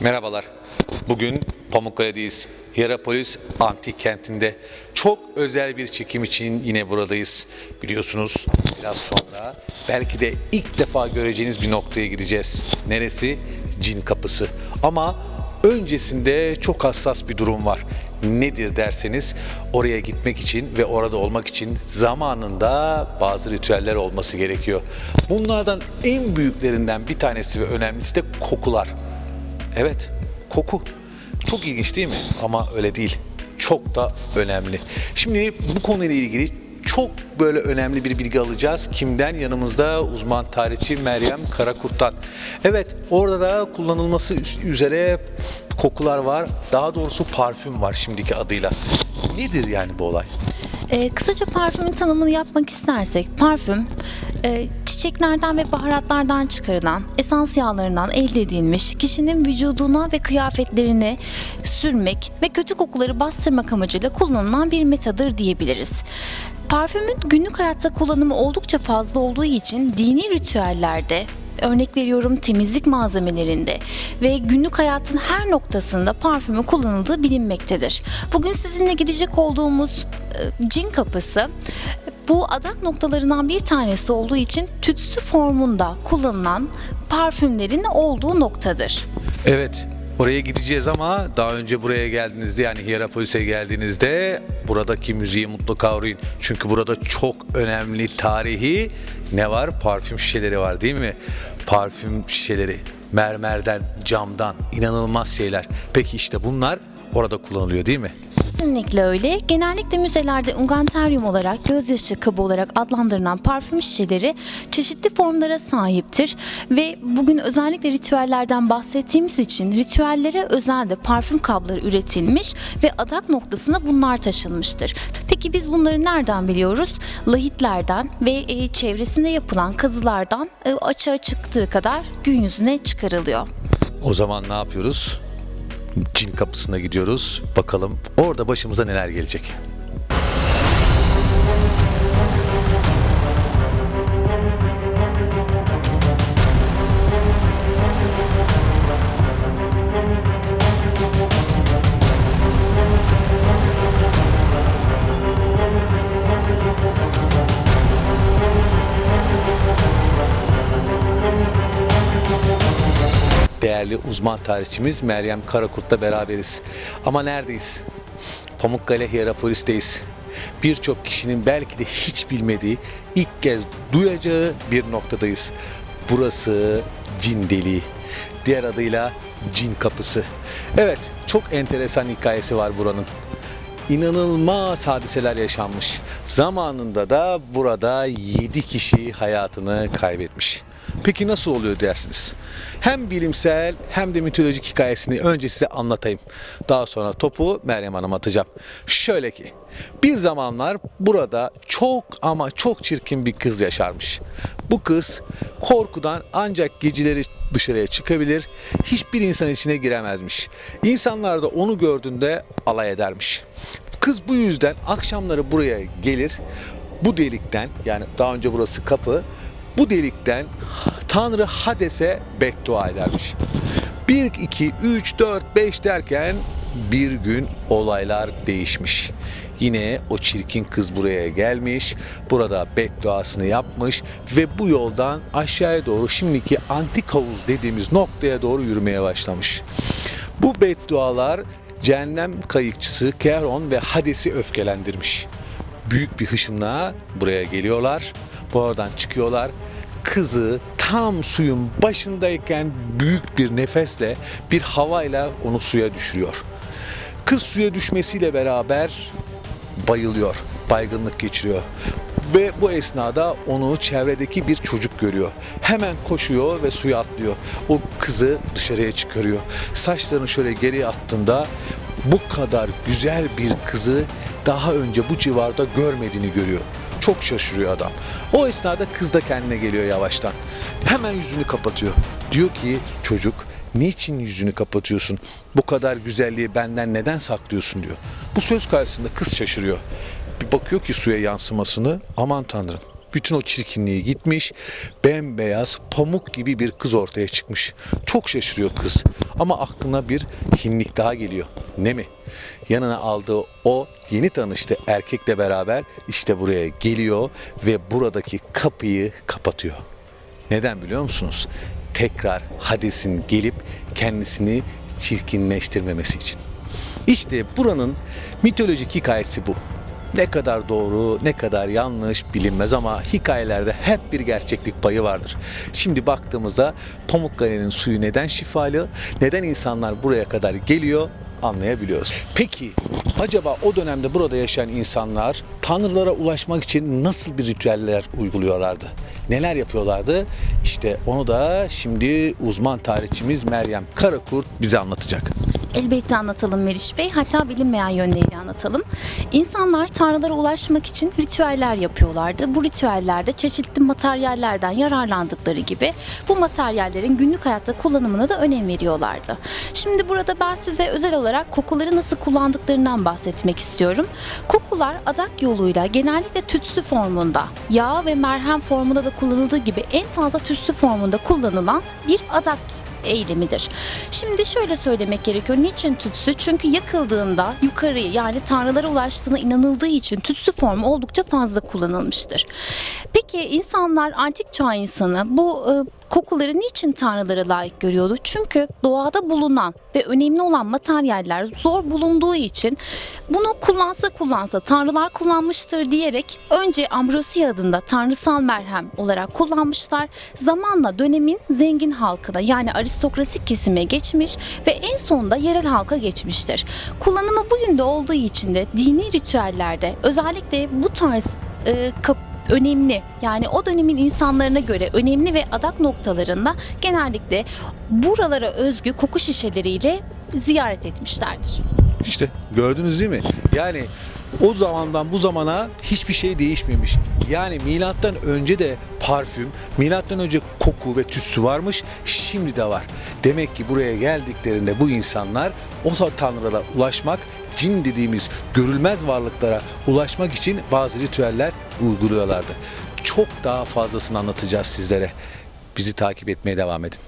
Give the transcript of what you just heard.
Merhabalar. Bugün Pamukkale'deyiz. Hierapolis Antik Kenti'nde çok özel bir çekim için yine buradayız. Biliyorsunuz biraz sonra belki de ilk defa göreceğiniz bir noktaya gideceğiz. Neresi? Cin Kapısı. Ama öncesinde çok hassas bir durum var. Nedir derseniz oraya gitmek için ve orada olmak için zamanında bazı ritüeller olması gerekiyor. Bunlardan en büyüklerinden bir tanesi ve önemlisi de kokular. Evet, koku. Çok ilginç değil mi? Ama öyle değil. Çok da önemli. Şimdi bu konuyla ilgili çok böyle önemli bir bilgi alacağız. Kimden? Yanımızda uzman tarihçi Meryem Karakurt'tan. Evet, orada da kullanılması üzere kokular var. Daha doğrusu parfüm var şimdiki adıyla. Nedir yani bu olay? Ee, kısaca parfümün tanımını yapmak istersek, parfüm çiçeklerden ve baharatlardan çıkarılan esans yağlarından elde edilmiş kişinin vücuduna ve kıyafetlerine sürmek ve kötü kokuları bastırmak amacıyla kullanılan bir metadır diyebiliriz. Parfümün günlük hayatta kullanımı oldukça fazla olduğu için dini ritüellerde Örnek veriyorum temizlik malzemelerinde ve günlük hayatın her noktasında parfümü kullanıldığı bilinmektedir. Bugün sizinle gidecek olduğumuz e, cin kapısı bu adak noktalarından bir tanesi olduğu için tütsü formunda kullanılan parfümlerin olduğu noktadır. Evet, oraya gideceğiz ama daha önce buraya geldiğinizde yani Hierapolis'e geldiğinizde buradaki müziği mutlaka uğrayın. Çünkü burada çok önemli tarihi ne var? Parfüm şişeleri var değil mi? Parfüm şişeleri mermerden, camdan inanılmaz şeyler. Peki işte bunlar orada kullanılıyor değil mi? Kesinlikle öyle. Genellikle müzelerde ungantaryum olarak gözyaşı kabı olarak adlandırılan parfüm şişeleri çeşitli formlara sahiptir ve bugün özellikle ritüellerden bahsettiğimiz için ritüellere özel de parfüm kabları üretilmiş ve adak noktasına bunlar taşınmıştır. Peki biz bunları nereden biliyoruz? Lahitlerden ve e, çevresinde yapılan kazılardan e, açığa çıktığı kadar gün yüzüne çıkarılıyor. O zaman ne yapıyoruz? Cin kapısına gidiyoruz. Bakalım orada başımıza neler gelecek. Değerli uzman tarihçimiz Meryem Karakurt'la beraberiz. Ama neredeyiz? Pamukkale Hierapolis'teyiz. Birçok kişinin belki de hiç bilmediği, ilk kez duyacağı bir noktadayız. Burası Cin Deliği. Diğer adıyla Cin Kapısı. Evet, çok enteresan hikayesi var buranın inanılmaz hadiseler yaşanmış. Zamanında da burada 7 kişi hayatını kaybetmiş. Peki nasıl oluyor dersiniz? Hem bilimsel hem de mitolojik hikayesini önce size anlatayım. Daha sonra topu Meryem Hanım'a atacağım. Şöyle ki bir zamanlar burada çok ama çok çirkin bir kız yaşarmış. Bu kız korkudan ancak geceleri dışarıya çıkabilir, hiçbir insan içine giremezmiş. İnsanlar da onu gördüğünde alay edermiş. Kız bu yüzden akşamları buraya gelir, bu delikten yani daha önce burası kapı, bu delikten Tanrı Hades'e beddua edermiş. 1, 2, 3, 4, 5 derken bir gün olaylar değişmiş. Yine o çirkin kız buraya gelmiş, burada bedduasını yapmış ve bu yoldan aşağıya doğru şimdiki antik havuz dediğimiz noktaya doğru yürümeye başlamış. Bu beddualar cehennem kayıkçısı Keron ve Hades'i öfkelendirmiş. Büyük bir hışımla buraya geliyorlar, bu oradan çıkıyorlar kızı tam suyun başındayken büyük bir nefesle bir havayla onu suya düşürüyor. Kız suya düşmesiyle beraber bayılıyor, baygınlık geçiriyor. Ve bu esnada onu çevredeki bir çocuk görüyor. Hemen koşuyor ve suya atlıyor. O kızı dışarıya çıkarıyor. Saçlarını şöyle geriye attığında bu kadar güzel bir kızı daha önce bu civarda görmediğini görüyor. Çok şaşırıyor adam. O esnada kız da kendine geliyor yavaştan. Hemen yüzünü kapatıyor. Diyor ki çocuk niçin yüzünü kapatıyorsun? Bu kadar güzelliği benden neden saklıyorsun diyor. Bu söz karşısında kız şaşırıyor. Bir bakıyor ki suya yansımasını aman tanrım. Bütün o çirkinliği gitmiş, bembeyaz, pamuk gibi bir kız ortaya çıkmış. Çok şaşırıyor kız. Ama aklına bir hinlik daha geliyor. Ne mi? Yanına aldığı o yeni tanıştığı erkekle beraber işte buraya geliyor ve buradaki kapıyı kapatıyor. Neden biliyor musunuz? Tekrar Hades'in gelip kendisini çirkinleştirmemesi için. İşte buranın mitolojik hikayesi bu. Ne kadar doğru, ne kadar yanlış bilinmez ama hikayelerde hep bir gerçeklik payı vardır. Şimdi baktığımızda Pamukkale'nin suyu neden şifalı, neden insanlar buraya kadar geliyor anlayabiliyoruz. Peki acaba o dönemde burada yaşayan insanlar tanrılara ulaşmak için nasıl bir ritüeller uyguluyorlardı? Neler yapıyorlardı? İşte onu da şimdi uzman tarihçimiz Meryem Karakurt bize anlatacak. Elbette anlatalım Meriç Bey. Hatta bilinmeyen yönleriyle anlatalım. İnsanlar tanrılara ulaşmak için ritüeller yapıyorlardı. Bu ritüellerde çeşitli materyallerden yararlandıkları gibi bu materyallerin günlük hayatta kullanımına da önem veriyorlardı. Şimdi burada ben size özel olarak kokuları nasıl kullandıklarından bahsetmek istiyorum. Kokular adak yoluyla genellikle tütsü formunda, yağ ve merhem formunda da kullanıldığı gibi en fazla tütsü formunda kullanılan bir adak eylemidir. Şimdi şöyle söylemek gerekiyor. Niçin tütsü? Çünkü yakıldığında yukarıya yani tanrılara ulaştığına inanıldığı için tütsü formu oldukça fazla kullanılmıştır. Peki insanlar antik çağ insanı bu e, kokuları niçin tanrılara layık görüyordu? Çünkü doğada bulunan ve önemli olan materyaller zor bulunduğu için bunu kullansa kullansa tanrılar kullanmıştır diyerek önce Ambrosia adında tanrısal merhem olarak kullanmışlar. Zamanla dönemin zengin halkına yani aristokrasi kesime geçmiş ve en sonunda yerel halka geçmiştir. Kullanımı bu yönde olduğu için de dini ritüellerde özellikle bu tarz e, kap- önemli yani o dönemin insanlarına göre önemli ve adak noktalarında genellikle buralara özgü koku şişeleriyle ziyaret etmişlerdir. İşte gördünüz değil mi? Yani o zamandan bu zamana hiçbir şey değişmemiş. Yani milattan önce de parfüm, milattan önce koku ve tütsü varmış, şimdi de var. Demek ki buraya geldiklerinde bu insanlar o ta- tanrılara ulaşmak, cin dediğimiz görülmez varlıklara ulaşmak için bazı ritüeller uyguluyorlardı. Çok daha fazlasını anlatacağız sizlere. Bizi takip etmeye devam edin.